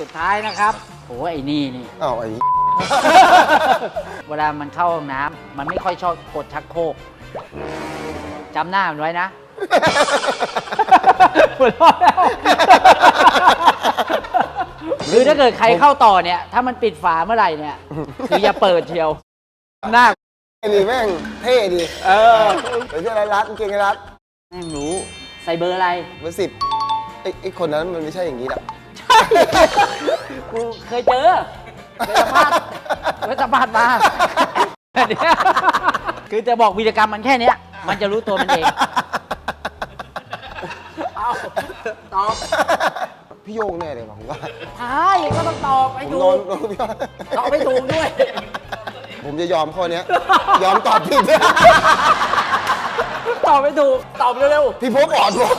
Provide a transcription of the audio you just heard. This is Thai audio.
สุดท้ายนะครับโอ้ไอ้นี่นี่ อ้าวไอ้ เวลามันเข้าห้องน้ำมันไม่ค่อยชอบกดชักโครกจำหน้ามันไว้นะหัวเราะแล้วคือถ้าเกิดใครเข้าต่อเนี่ย ถ้ามันปิดฝาเมื่อไหร่เนี่ย คืออย่าเปิดเชียว หน้าไอ้นี่แม่งเท่ดีเออเดี๋ยวเสื้ออะไรรัดกางเกงอะไรรัดแม่งรู้ ใส่เบอร์อะไร เบอร์สิบไอ้ไอ้คนนั้นมันไม่ใช่อย่างนี้นะ กูเคยเจอเคยสัมภาษณ์เคยสัมภาษณ์มาเนี่ยคือจะบอกวีรกรรมมันแค่เนี้ย มันจะรู้ตัวมันเองเอาตอบพี่โยงแน่เลยว่ะผมว่าใช่ก็ต้องตอบให้ผมถูโดนกโดนพี่โยงตอบให้ถูกด้วย ผมจะยอมข้อเนี้ย ยอมตอบผิดตอบไม่ถูกตอบเร็วพี่พบอ่อนผม